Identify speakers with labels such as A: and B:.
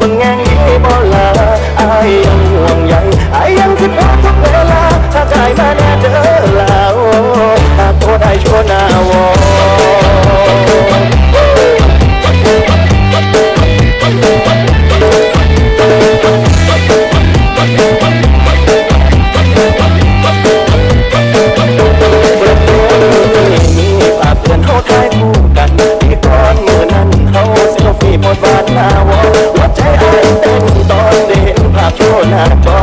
A: บังแงง had a